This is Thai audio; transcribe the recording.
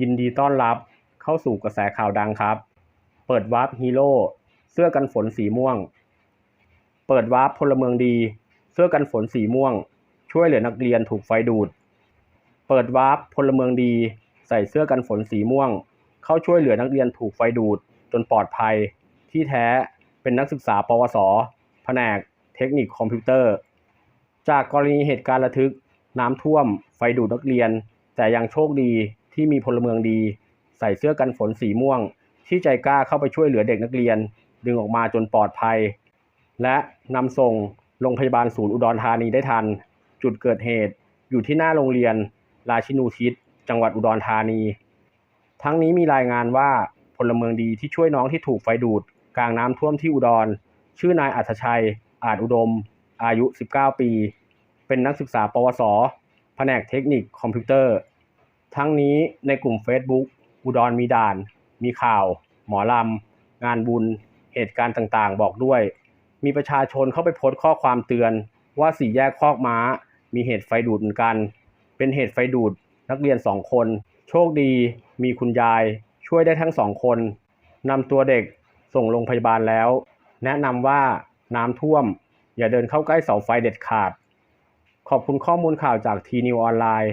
ยินดีต้อนรับเข้าสู่กระแสข่าวดังครับ เปิดวาร์ปฮีโร่เสื้อกันฝนสีม่วง เปิดวาร์ปพลเมืองดี เสื้อกันฝนสีม่วง ช่วยเหลือนักเรียนถูกไฟดูด เปิดวาร์ปพลเมืองดี ใส่เสื้อกันฝนสีม่วง เข้าช่วยเหลือนักเรียนถูกไฟดูด จนปลอดภัย ที่แท้เป็นนักศึกษาปวส แผนกเทคนิคคอมพิวเตอร์ จากกรณีเหตุการณ์ระทึกน้ำท่วมไฟดูดนักเรียน แต่ยังโชคดี ที่มีพลเมืองดี ใส่เสื้อกันฝนสีม่วง ที่ใจกล้าเข้าไปช่วยเหลือเด็กนักเรียน ดึงออกมาจนปลอดภัย และนำส่งโรงพยาบาลศูนย์อุดรธานีได้ทัน จุดเกิดเหตุอยู่ที่หน้าโรงเรียน ราชินูทิศจังหวัดอุดรธานี ทั้งนี้มีรายงานว่าพลเมืองดีที่ช่วยน้องที่ถูกไฟดูด กลางน้ำท่วมที่อุดร ชื่อนายอัธชัย อาจอุดม อายุ 19 ปี เป็นนักศึกษาปวส แผนกเทคนิคคอมพิวเตอร์ ทั้งนี้ในกลุ่ม Facebook อุดรมีด่าน มีข่าว หมอลำ งานบุญ เหตุการณ์ต่างๆ บอกด้วย มีประชาชนเข้าไปโพสต์ข้อความเตือน ว่าสี่แยกคอกม้า มีเหตุไฟดูดเหมือนกัน เป็นเหตุไฟดูดนักเรียนสองคน โชคดี มีคุณยาย ช่วยได้ทั้งสองคนนำตัวเด็กส่งโรงพยาบาลแล้ว แนะนำว่าน้ำท่วม อย่าเดินเข้าใกล้เสาไฟเด็ดขาด ขอบคุณข้อมูลข่าวจากทีนิวออนไลน์